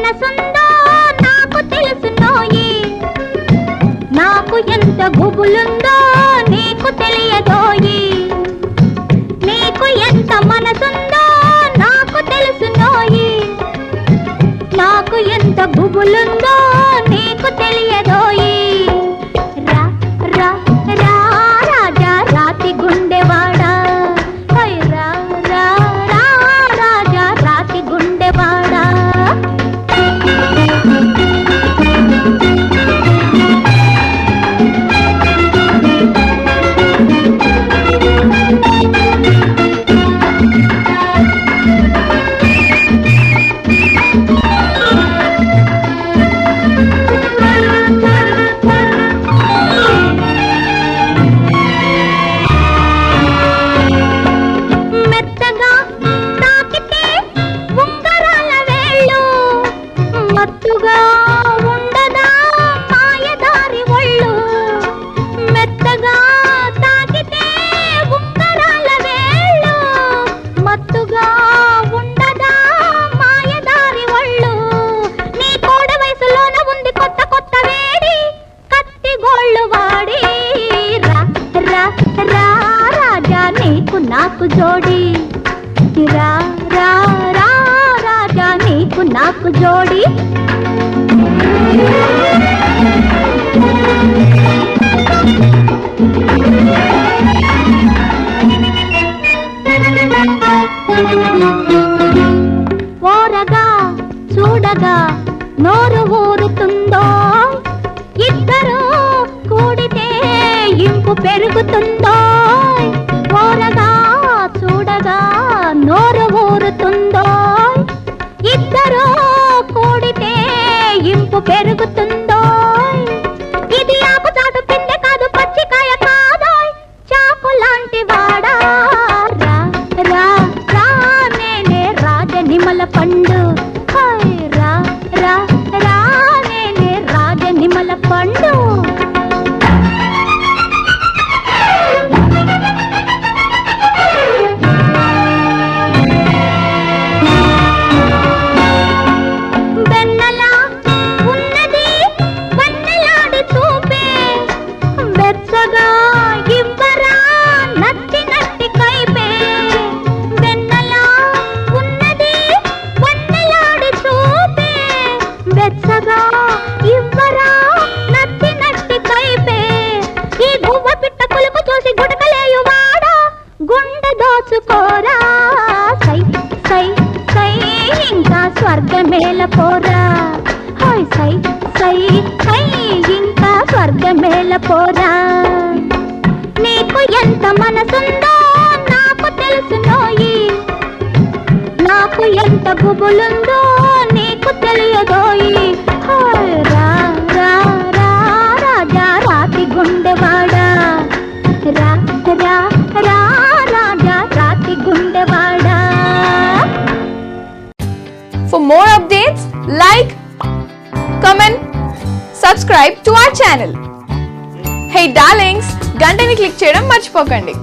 మనసుందో నాకు తెలుసు నాకు ఎంత గుబులుందో నీకు తెలియదోయే. నీకు ఎంత మనసుందో నాకు నాకు ఎంత గుబులుందో నీకు తెలియదోయే. మత్తుగా ఉండదా? మాయదారి ఒళ్ళు మెత్తగా తాకితే ఉంగరాల వేళ్ళు మత్తుగా ఉండదా? మాయదారి ఒళ్ళు నీ కోడ వయసులోన ఉంది కొత్త కొత్త వేడి కత్తి గోళ్ళు వాడి. రా రా రా రాజా నీకు నాకు జోడి. రా జోడి. ఓరగా చూడగా నోరు ఊరుతుందో? ఇద్దరు కూడితే ఇంపు పెరుగుతుందో? పెరుగుతుందో ఇది ఆకుచాటు పిండి కాదు పచ్చికాయ కాదో చాకు లాంటి వాడా? రా రా రా నేనే రాజ నిమల పండు రా రా రా నేనే రాజ నిమల పండు వెచ్చగా ఇవ్వరా? నచ్చి నట్టి కైపే ఈ గువ్వ పిట్ట కొలుకు చూసి గుడకలేయు వాడా గుండె దోచుకోరా? సై సై సై ఇంకా స్వర్గమేల పోరా. హాయ్ సై సై సై ఇంకా స్వర్గమేల పోరా. నీకు ఎంత మనసుందో నాకు తెలుసునోయి నాకు ఎంత గుబులుందో తెలియదోయి హాయ్ రా రా రా రాజా రాతి గుండెవాడా రా For more updates, like, comment, subscribe to our channel. Hey darlings, గంటని click చేయడం మర్చిపోకండి